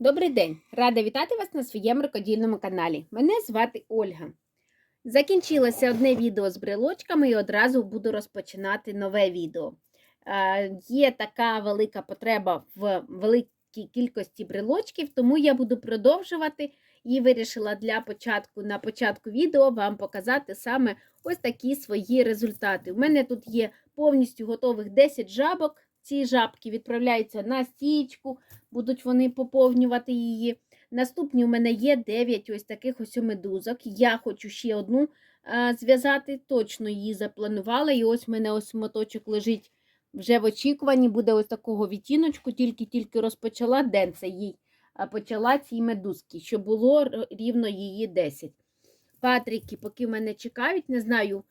Добрий день! Рада вітати вас на своєму рукодільному каналі. Мене звати Ольга. Закінчилося одне відео з брелочками і одразу буду розпочинати нове відео. Е, Є така велика потреба в великій кількості брелочків, тому я буду продовжувати і вирішила для початку на початку відео вам показати саме ось такі свої результати. У мене тут є повністю готових 10 жабок. Ці жабки відправляються на стічку, будуть вони поповнювати її. Наступні у мене є 9 ось таких ось медузок. Я хочу ще одну зв'язати, точно її запланувала. І ось у мене ось моточок лежить вже в очікуванні, буде ось такого відтіночку, тільки-тільки розпочала день це їй почала ці медузки, щоб було рівно її 10. Патрики, поки мене чекають, не знаю.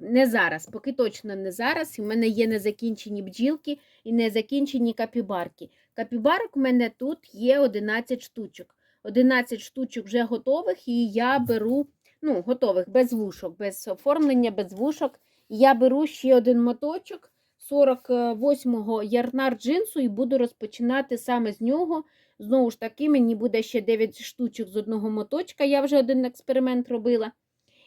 Не зараз, поки точно не зараз. У мене є незакінчені бджілки і незакінчені капібарки. Капібарок у мене тут є 11 штучок. 11 штучок вже готових, і я беру, ну, готових, без вушок, без оформлення, без вушок. Я беру ще один моточок 48-го ярнар джинсу і буду розпочинати саме з нього. Знову ж таки, мені буде ще 9 штучок з одного моточка. Я вже один експеримент робила.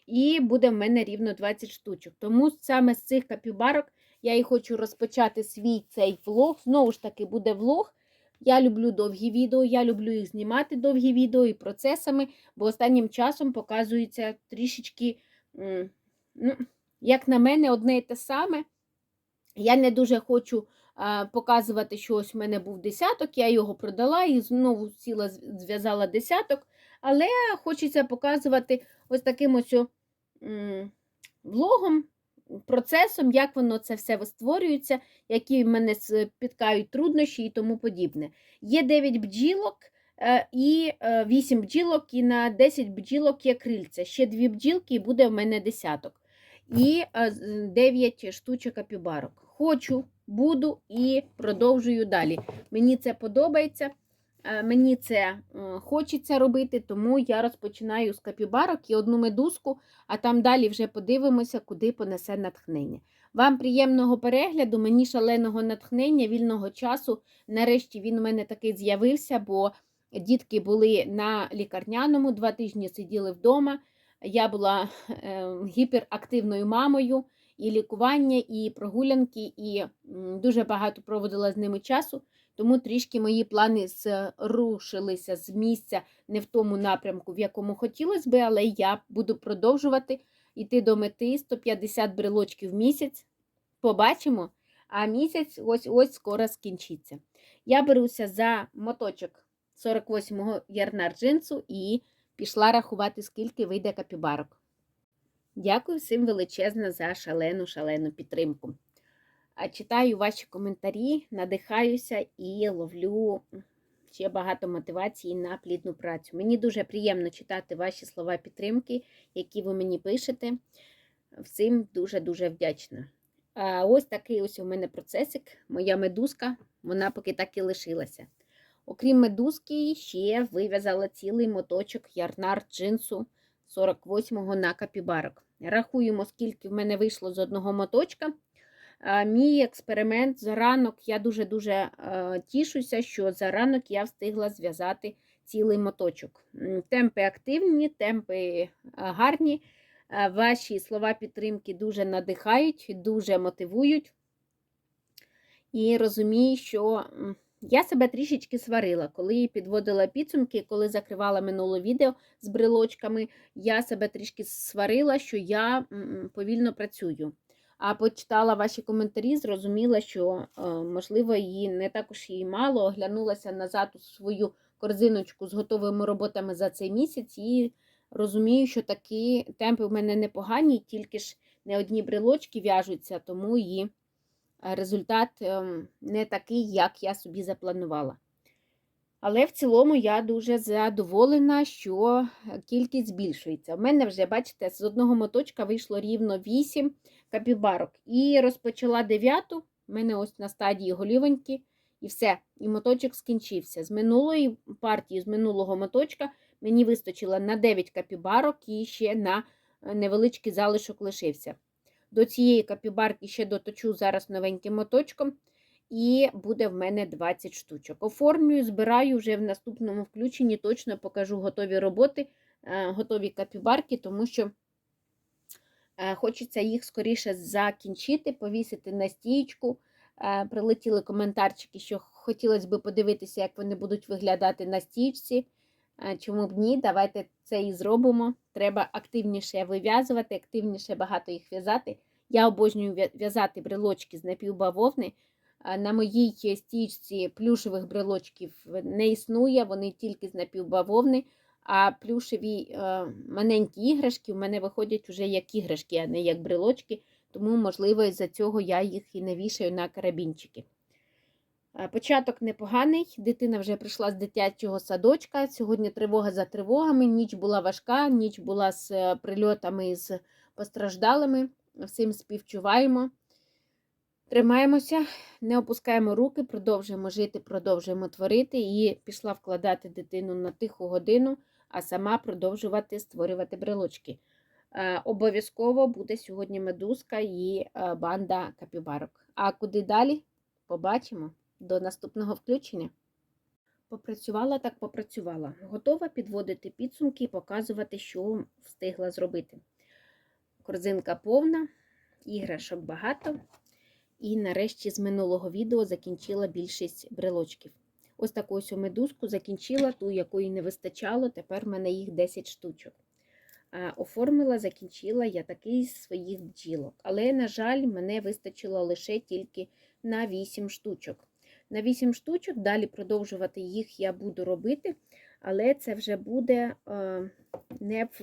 І буде в мене рівно 20 штучок. Тому саме з цих капібарок я і хочу розпочати свій цей влог. Знову ж таки, буде влог. Я люблю довгі відео, я люблю їх знімати довгі відео і процесами, бо останнім часом показується трішечки, ну, як на мене, одне і те саме. Я не дуже хочу а, показувати, що ось в мене був десяток, я його продала і знову сіла, зв'язала десяток. Але хочеться показувати ось таким ось влогом, процесом, як воно це все створюється, які в мене спіткають труднощі і тому подібне. Є 9 бджілок е, і е, 8 бджілок, і на 10 бджілок є крильця. Ще 2 бджілки і буде в мене десяток. І 9 штучок апібарок. Хочу, буду і продовжую далі. Мені це подобається. Е, Мені це е, хочеться робити, тому я розпочинаю з капібарок і одну медузку, а там далі вже подивимося, куди понесе натхнення. Вам приємного перегляду, мені шаленого натхнення, вільного часу. Нарешті він у мене такий з'явився, бо дітки були на лікарняному, два тижні сиділи вдома. Я була е, гіперактивною мамою, і лікування, і прогулянки, і дуже багато проводила з ними часу. Тому трішки мої плани зрушилися з місця не в тому напрямку, в якому хотілося би, але я буду продовжувати йти до мети 150 брелочків в місяць. Побачимо, а місяць ось ось скоро скінчиться. Я беруся за моточок 48-го ярнар джинсу і пішла рахувати, скільки вийде капібарок. Дякую всім величезно за шалену шалену підтримку. Читаю ваші коментарі, надихаюся і ловлю ще багато мотивації на плідну працю. Мені дуже приємно читати ваші слова підтримки, які ви мені пишете. Всім дуже-дуже вдячна. А ось такий ось у мене процесик, моя медузка, вона поки так і лишилася. Окрім медузки, ще вив'язала цілий моточок ярнар джинсу 48-го на капібарок. Рахуємо, скільки в мене вийшло з одного моточка. Мій експеримент за ранок, я дуже-дуже е, тішуся, що за ранок я встигла зв'язати цілий моточок. Темпи активні, темпи е, гарні. Е, Ваші слова підтримки дуже надихають, дуже мотивують. І розумію, що я себе трішечки сварила, коли підводила підсумки, коли закривала минуле відео з брелочками, я себе трішки сварила, що я повільно працюю. А почитала ваші коментарі, зрозуміла, що, е, можливо, її не також її мало. Оглянулася назад у свою корзиночку з готовими роботами за цей місяць і розумію, що такі темпи в мене непогані, тільки ж не одні брелочки в'яжуться, тому е, результат ем, не такий, як я собі запланувала. Але в цілому я дуже задоволена, що кількість збільшується. У мене вже, бачите, з одного моточка вийшло рівно 8 капібарок. І розпочала дев'яту, в мене ось на стадії голівоньки, і все, і моточок скінчився. З минулої партії, з минулого моточка, мені вистачило на 9 капібарок і ще на е, невеличкий залишок лишився. До цієї капібарки ще доточу зараз новеньким моточком. І буде в мене 20 штучок. Оформлюю, збираю вже в наступному включенні, точно покажу готові роботи, е, готові капібарки, тому що хочеться їх скоріше закінчити, повісити на стійку. Е, Прилетіли коментарчики, що хотілося б подивитися, як вони будуть виглядати на стійці. Е, Чому б ні? Давайте це і зробимо. Треба активніше вив'язувати, активніше багато їх в'язати. Я обожнюю в'язати брелочки з напівбавовни. На моїй стічці плюшевих брелочків не існує, вони тільки з напівбавовни, а плюшеві е, маленькі іграшки в мене виходять уже як іграшки, а не як брелочки, тому, можливо, із-за цього я їх і не вішаю на карабінчики. Е, Початок непоганий, дитина вже прийшла з дитячого садочка. Сьогодні тривога за тривогами. Ніч була важка, ніч була з е, прильотами з постраждалими. Всім співчуваємо. Тримаємося, не опускаємо руки, продовжуємо жити, продовжуємо творити. І пішла вкладати дитину на тиху годину, а сама продовжувати створювати брелочки. Е, Обов'язково буде сьогодні медузка і е, банда капібарок. А куди далі? Побачимо. До наступного включення. Попрацювала так попрацювала. Готова підводити підсумки і показувати, що встигла зробити. Корзинка повна, іграшок багато. І нарешті з минулого відео закінчила більшість брелочків. Ось таку ось медузку закінчила, ту, якої не вистачало, тепер в мене їх 10 штучок. Оформила, закінчила я такий з своїх бджілок. Але, на жаль, мене вистачило лише тільки на 8 штучок. На 8 штучок, далі продовжувати їх я буду робити, але це вже буде не в,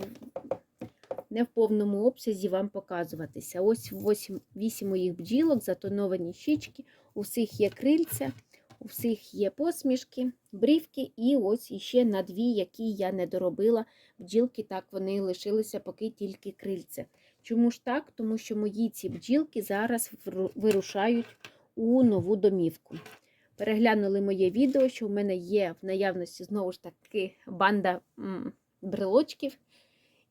не в повному обсязі вам показуватися. Ось 8, 8 моїх бджілок, затоновані щічки, у всіх є крильця, у всіх є посмішки, брівки, і ось іще на дві, які я не доробила бджілки, так вони лишилися поки тільки крильця. Чому ж так? Тому що мої ці бджілки зараз вирушають у нову домівку. Переглянули моє відео, що в мене є в наявності знову ж таки банда брелочків.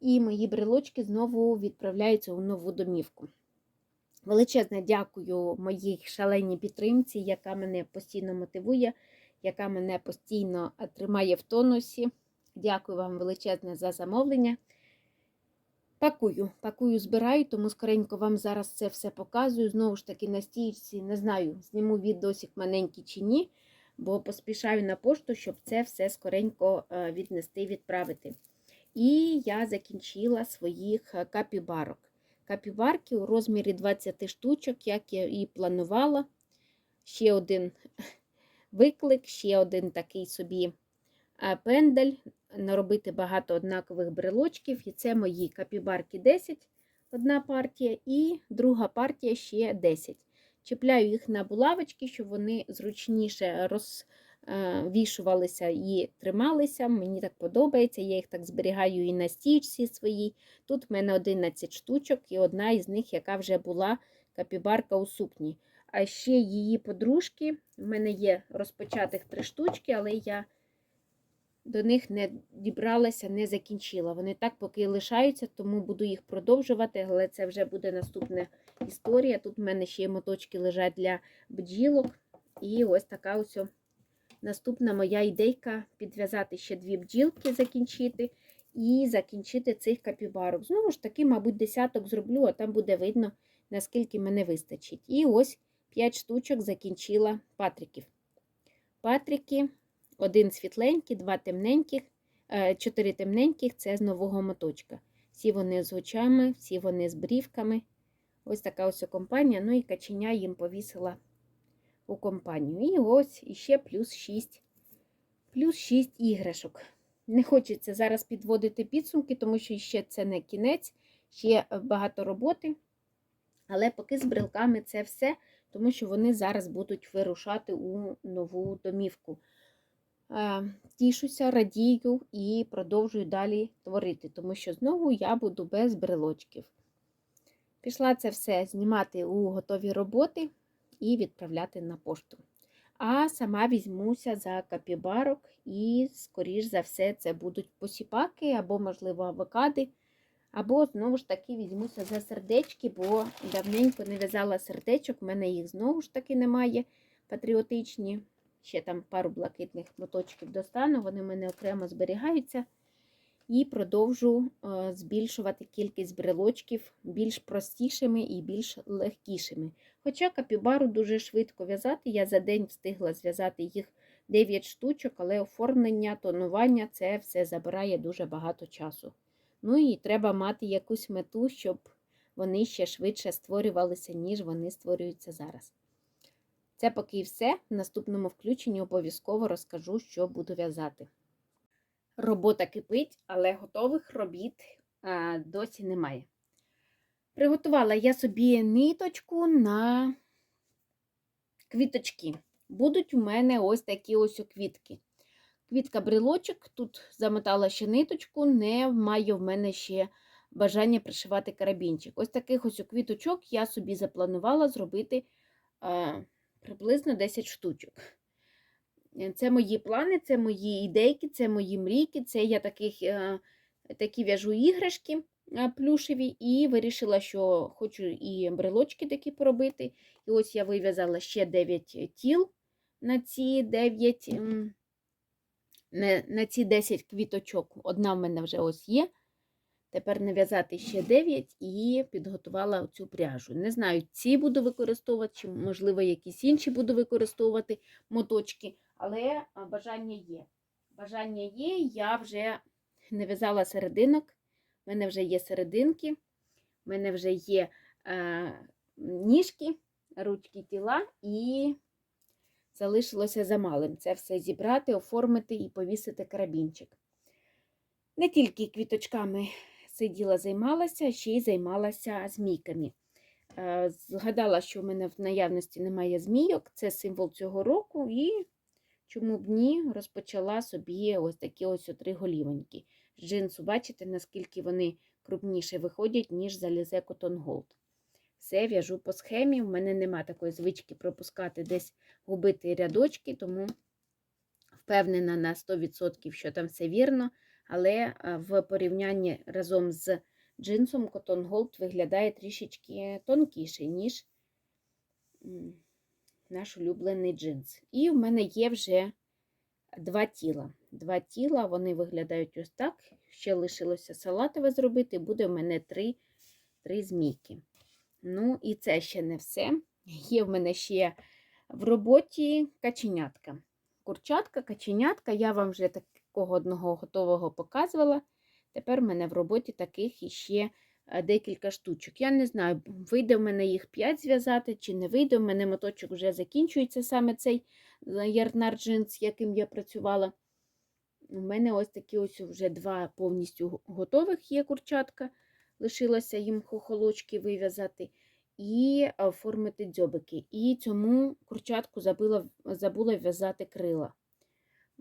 І мої брелочки знову відправляються у нову домівку. Величезне дякую моїй шаленій підтримці, яка мене постійно мотивує, яка мене постійно е, тримає в тонусі. Дякую вам величезне за замовлення. Пакую, пакую, збираю, тому скоренько вам зараз це все показую. Знову ж таки, на стійці, не знаю, зніму відосик маленький чи ні, бо поспішаю на пошту, щоб це все скоренько е, віднести, відправити. І я закінчила своїх е, капібарок. Капібарки у розмірі 20 штучок, як я і планувала. Ще один виклик, ще один такий собі е, пендель. Наробити багато однакових брелочків. І це мої капібарки 10, одна партія, і друга партія ще 10. Чіпляю їх на булавочки, щоб вони зручніше розвішувалися і трималися. Мені так подобається. Я їх так зберігаю і на стічці своїй. Тут в мене 11 штучок, і одна із них, яка вже була капібарка у сукні. А ще її подружки. В мене є розпочатих три штучки, але я до них не дібралася, не закінчила. Вони так поки лишаються, тому буду їх продовжувати, але це вже буде наступна історія. Тут в мене ще моточки лежать для бджілок. І ось така ось наступна моя ідейка підв'язати ще дві бджілки, закінчити і закінчити цих капібарок. Знову ж таки, мабуть, десяток зроблю, а там буде видно, наскільки мене вистачить. І ось 5 штучок закінчила патриків. Патрики. Один світленький, два темненьких, е, чотири темненьких це з нового моточка. Всі вони з очами, всі вони з брівками. Ось така ось компанія. Ну і каченя їм повісила у компанію. І ось іще плюс 6, плюс 6 іграшок. Не хочеться зараз підводити підсумки, тому що ще це не кінець, ще багато роботи. Але поки з брелками це все, тому що вони зараз будуть вирушати у нову домівку. Е, Тішуся, радію і продовжую далі творити, тому що знову я буду без брелочків. Пішла це все знімати у готові роботи і відправляти на пошту. А сама візьмуся за капібарок, і, скоріш за все, це будуть посіпаки або, можливо, авокади. Або, знову ж таки, візьмуся за сердечки, бо давненько не в'язала сердечок, в мене їх знову ж таки немає. патріотичні. Ще там пару блакитних моточків достану, вони в мене окремо зберігаються. І продовжу е, збільшувати кількість брелочків більш простішими і більш легкішими. Хоча капібару дуже швидко в'язати, я за день встигла зв'язати їх 9 штучок, але оформлення, тонування це все забирає дуже багато часу. Ну і треба мати якусь мету, щоб вони ще швидше створювалися, ніж вони створюються зараз. Це поки все. В наступному включенні обов'язково розкажу, що буду в'язати. Робота кипить, але готових робіт а, досі немає. Приготувала я собі ниточку на квіточки. Будуть у мене ось такі ось квітки. Квітка брелочок, тут замотала ще ниточку, не маю в мене ще бажання пришивати карабінчик. Ось таких ось квіточок я собі запланувала зробити а, приблизно 10 штучок. Це мої плани, це мої ідейки, це мої мрійки, це я таких, е, такі в'яжу іграшки е, плюшеві, і вирішила, що хочу і брелочки такі поробити. І ось я вив'язала ще 9 тіл на ці 9, на, на ці 10 квіточок. Одна в мене вже ось є. Тепер нав'язати ще 9 і підготувала цю пряжу. Не знаю, ці буду використовувати, чи, можливо, якісь інші буду використовувати моточки, але бажання є. Бажання є, я вже не в'язала серединок, в мене вже є серединки, в мене вже є е, ніжки, ручки тіла, і залишилося замалим. Це все зібрати, оформити і повісити карабінчик. Не тільки квіточками сиділа, займалася, ще й займалася змійками. Е, Згадала, що в мене в наявності немає змійок, це символ цього року, і чому б ні, розпочала собі ось такі ось три голівоньки. З джинсу, бачите, наскільки вони крупніше виходять, ніж залізе Cotton Gold. Все в'яжу по схемі. У мене нема такої звички пропускати десь губити рядочки, тому впевнена на 100%, що там все вірно. Але в порівнянні разом з джинсом Cotton Gold виглядає трішечки тонкіший, ніж наш улюблений джинс. І в мене є вже два тіла. Два тіла, вони виглядають ось так. Ще лишилося салатове зробити, буде в мене три, три змійки. Ну, і це ще не все. Є в мене ще в роботі каченятка. Курчатка, каченятка, я вам вже такого одного готового показувала. Тепер в мене в роботі таких іще декілька штучок. Я не знаю, вийде в мене їх 5 зв'язати чи не вийде. У мене моточок вже закінчується саме цей ярнар джинс, яким я працювала. У мене ось такі ось вже два повністю готових є курчатка. Лишилося їм хохолочки вив'язати і оформити дзьобики. І цьому курчатку забула, забула в'язати крила.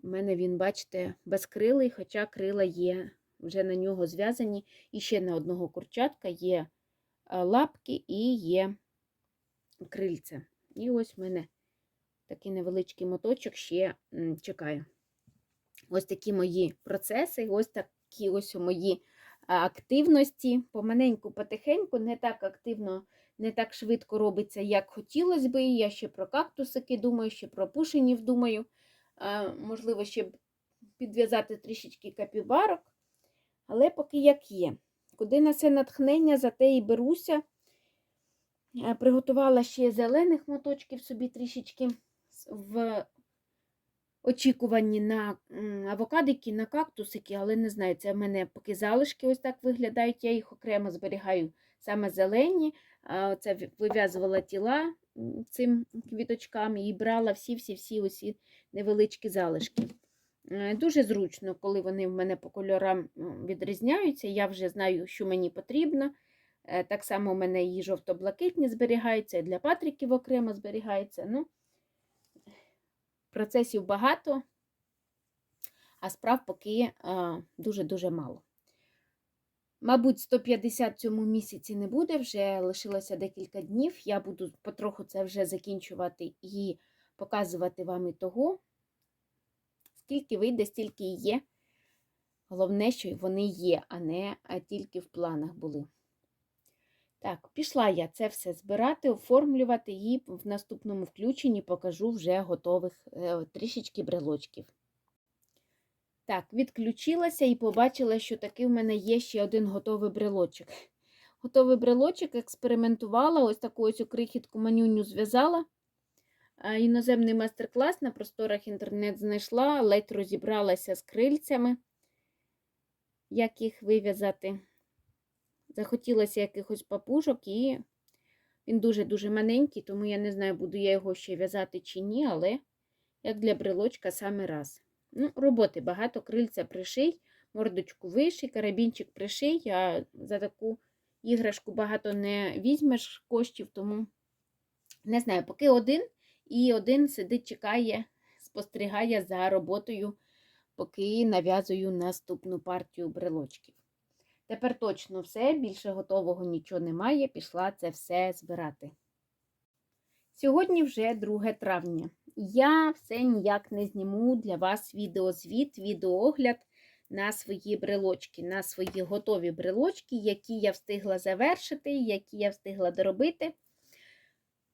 У мене він, бачите, безкрилий, хоча крила є, вже на нього зв'язані. І ще на одного курчатка є лапки і є крильця. І ось в мене такий невеличкий моточок ще чекає. Ось такі мої процеси, ось такі ось мої активності. Помаленьку, потихеньку, не так активно, не так швидко робиться, як хотілося би. Я ще про кактусики думаю, ще про пушенів думаю. Можливо, ще підв'язати трішечки капібарок. Але поки як є. Куди на це натхнення, за те і беруся. Приготувала ще зелених моточків собі трішечки в очікуванні на авокадики, на кактусики, але не знаю, це в мене поки залишки ось так виглядають. Я їх окремо зберігаю саме зелені. Це вив'язувала тіла цим квіточкам і брала всі-всі-всі усі невеличкі залишки. Е, дуже зручно, коли вони в мене по кольорам відрізняються. Я вже знаю, що мені потрібно. Е, так само у мене і жовто-блакитні зберігаються, і для патриків окремо зберігаються. Ну, Процесів багато, а справ поки дуже-дуже мало. Мабуть, 150 цьому місяці не буде, вже лишилося декілька днів. Я буду потроху це вже закінчувати і показувати вам і того. Скільки вийде, стільки і є. Головне, що вони є, а не тільки в планах були. Так, пішла я це все збирати, оформлювати і в наступному включенні покажу вже готових е, трішечки брелочків. Так, відключилася і побачила, що таки в мене є ще один готовий брелочок. Готовий брелочок експериментувала, ось таку ось крихітку манюню зв'язала. Іноземний майстер-клас на просторах інтернет знайшла, ледь розібралася з крильцями, як їх вив'язати. Захотілося якихось папужок, і він дуже-дуже маленький, тому я не знаю, буду я його ще в'язати чи ні, але як для брелочка саме раз. Ну, Роботи багато, крильця приший, мордочку виший, карабінчик приший, а за таку іграшку багато не візьмеш коштів, тому не знаю, поки один, і один сидить, чекає, спостерігає за роботою, поки нав'язую наступну партію брелочків. Тепер точно все, більше готового нічого немає, пішла це все збирати. Сьогодні вже 2 травня. Я все ніяк не зніму для вас відеозвіт, відеоогляд на свої брелочки, на свої готові брелочки, які я встигла завершити, які я встигла доробити.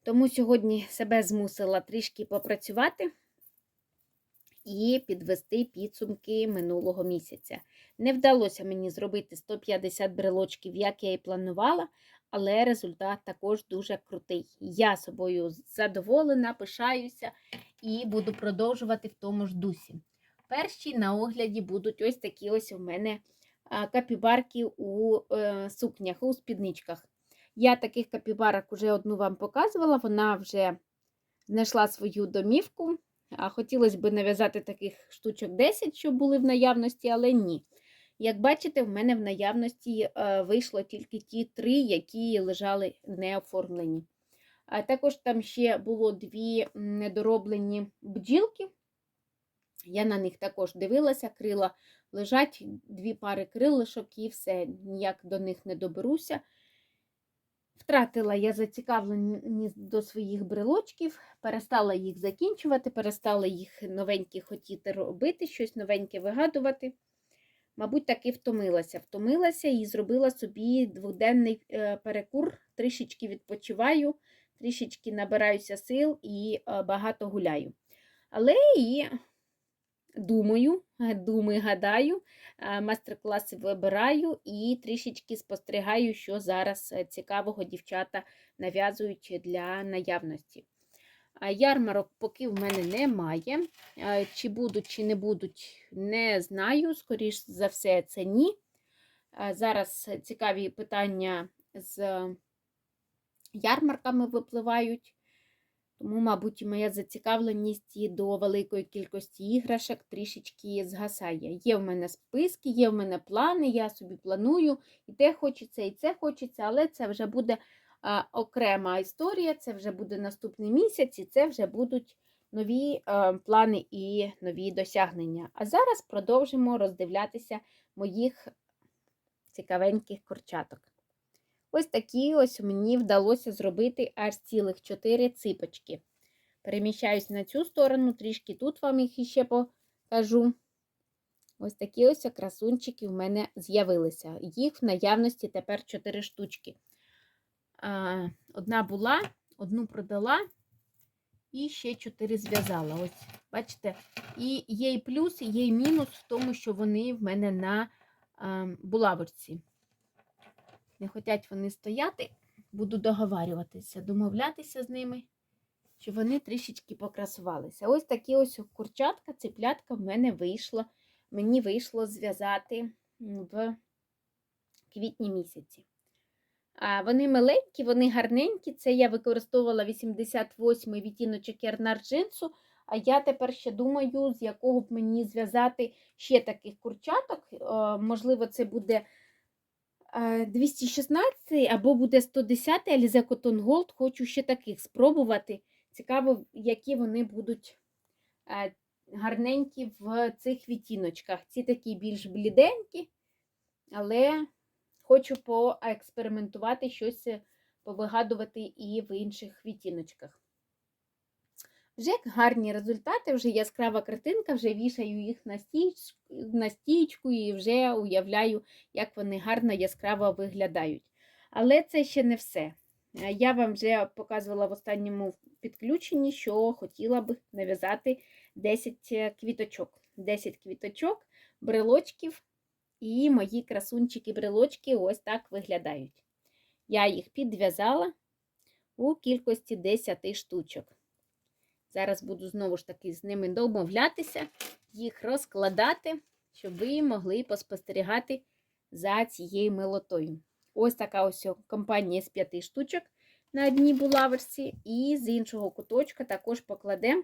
Тому сьогодні себе змусила трішки попрацювати і підвести підсумки минулого місяця. Не вдалося мені зробити 150 брелочків, як я і планувала, але результат також дуже крутий. Я собою задоволена, пишаюся і буду продовжувати в тому ж дусі. Перші на огляді будуть ось такі ось у мене капібарки у е, сукнях, у спідничках. Я таких капібарок вже одну вам показувала, вона вже знайшла свою домівку. А Хотілося б нав'язати таких штучок 10, щоб були в наявності, але ні. Як бачите, в мене в наявності е, вийшло тільки ті три, які лежали неоформлені. А також там ще було дві недороблені бджілки. Я на них також дивилася, крила лежать, дві пари крилишок і все, ніяк до них не доберуся. Втратила я зацікавленість до своїх брелочків, перестала їх закінчувати, перестала їх новенькі хотіти робити, щось новеньке вигадувати. Мабуть, таки втомилася. Втомилася і зробила собі дводенний е, перекур, трішечки відпочиваю, трішечки набираюся сил і е, багато гуляю. Але і думаю, думаю, гадаю, мастер-класи вибираю і трішечки спостерігаю, що зараз е, цікавого дівчата нав'язують для наявності. Ярмарок поки в мене немає. Чи будуть, чи не будуть, не знаю. Скоріш за все, це ні. Зараз цікаві питання з ярмарками випливають. Тому, мабуть, моя зацікавленість до великої кількості іграшок трішечки згасає. Є в мене списки, є в мене плани, я собі планую, і те хочеться, і це хочеться, але це вже буде а, окрема історія, це вже буде наступний місяць, і це вже будуть нові а, плани і нові досягнення. А зараз продовжимо роздивлятися моїх цікавеньких курчаток. Ось такі ось мені вдалося зробити аж цілих 4 ципочки. Переміщаюсь на цю сторону, трішки тут вам їх іще покажу. Ось такі ось красунчики в мене з'явилися. Їх в наявності тепер 4 штучки. Одна була, одну продала, і ще 4 зв'язала. Ось, бачите, і є і плюс, і є і мінус в тому, що вони в мене на булавочці. Не хочуть вони стояти, буду договарюватися, домовлятися з ними, щоб вони трішечки покрасувалися. Ось такі ось курчатка, циплятка в мене вийшло, мені вийшло зв'язати в квітні місяці. Вони миленькі, вони гарненькі. Це я використовувала 88-й відтіночок ярнар джинсу. А я тепер ще думаю, з якого б мені зв'язати ще таких курчаток. Можливо, це буде 216 або буде 110 Alize Cotton Gold. Хочу ще таких спробувати. Цікаво, які вони будуть гарненькі в цих відтіночках. Ці такі більш бліденькі, але хочу поекспериментувати щось, повигадувати і в інших відтіночках. Вже гарні результати, вже яскрава картинка, вже вішаю їх на стіч, на стічку і вже уявляю, як вони гарно яскраво виглядають. Але це ще не все. Е, Я вам вже показувала в останньому підключенні, що хотіла б нав'язати 10 квіточок. 10 квіточок, брелочків, і мої красунчики-брелочки ось так виглядають. Я їх підв'язала у кількості 10 штучок. Зараз буду знову ж таки з ними домовлятися, їх розкладати, щоб ви могли поспостерігати за цією милотою. Ось така ось компанія з п'яти штучок на одній булавочці, і з іншого куточка також покладемо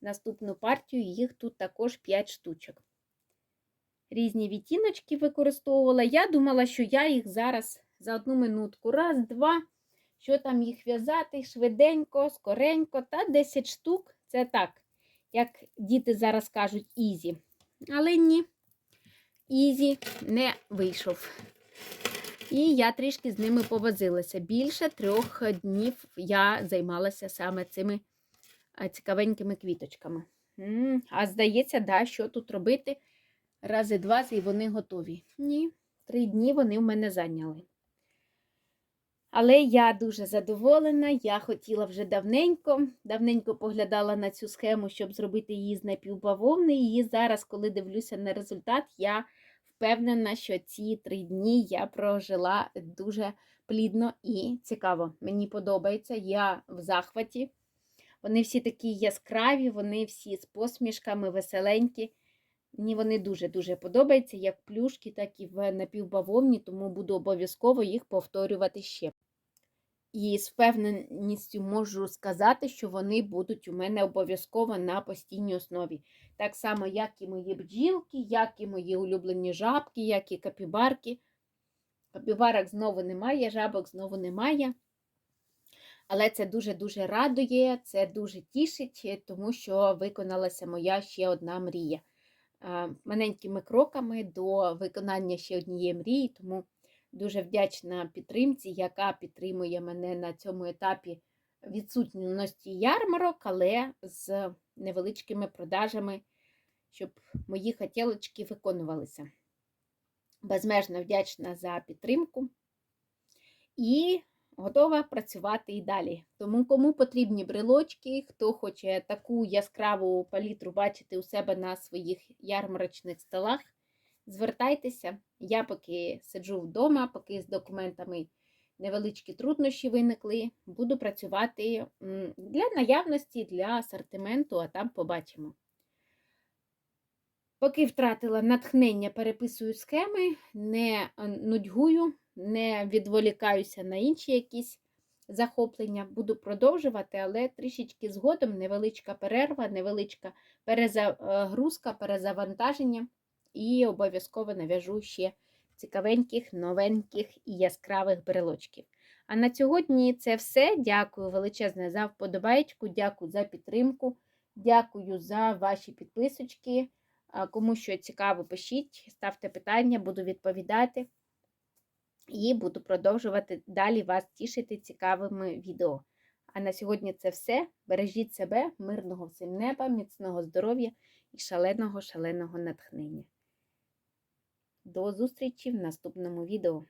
наступну партію, їх тут також 5 штучок. Різні відтіночки використовувала. Я думала, що я їх зараз за одну минутку, раз, два, що там їх в'язати швиденько, скоренько, та 10 штук це так, як діти зараз кажуть, ізі. Але ні, ізі не вийшов. І я трішки з ними повозилася. Більше трьох днів я займалася саме цими цікавенькими квіточками. А здається, да, що тут робити? Рази два і вони готові. Ні, три дні вони в мене зайняли. Але я дуже задоволена, я хотіла вже давненько, давненько поглядала на цю схему, щоб зробити її з напівбавовни. І зараз, коли дивлюся на результат, я впевнена, що ці три дні я прожила дуже плідно і цікаво. Мені подобається, я в захваті. Вони всі такі яскраві, вони всі з посмішками, веселенькі. Мені вони дуже-дуже подобаються, як плюшки, так і в напівбавовні, тому буду обов'язково їх повторювати ще. І з впевненістю можу сказати, що вони будуть у мене обов'язково на постійній основі. Так само, як і мої бджілки, як і мої улюблені жабки, як і капібарки. Капібарок знову немає, жабок знову немає. Але це дуже-дуже радує, це дуже тішить, тому що виконалася моя ще одна мрія. Маленькими кроками до виконання ще однієї мрії, тому дуже вдячна підтримці, яка підтримує мене на цьому етапі відсутності ярмарок, але з невеличкими продажами, щоб мої хотілочки виконувалися. Безмежно вдячна за підтримку і готова працювати і далі. Тому, кому потрібні брелочки, хто хоче таку яскраву палітру бачити у себе на своїх ярмарочних столах, звертайтеся. Я поки сиджу вдома, поки з документами невеличкі труднощі виникли, буду працювати для наявності, для асортименту, а там побачимо. Поки втратила натхнення, переписую схеми, не нудьгую, не відволікаюся на інші якісь захоплення. Буду продовжувати, але трішечки згодом невеличка перерва, невеличка перезагрузка, перезавантаження. І обов'язково нав'яжу ще цікавеньких, новеньких і яскравих брелочків. А на сьогодні це все. Дякую величезне за вподобайку, дякую за підтримку, дякую за ваші підписочки. Кому що цікаво, пишіть, ставте питання, буду відповідати. І буду продовжувати далі вас тішити цікавими відео. А на сьогодні це все. Бережіть себе, мирного всім неба, міцного здоров'я і шаленого, шаленого натхнення. До зустрічі в наступному відео.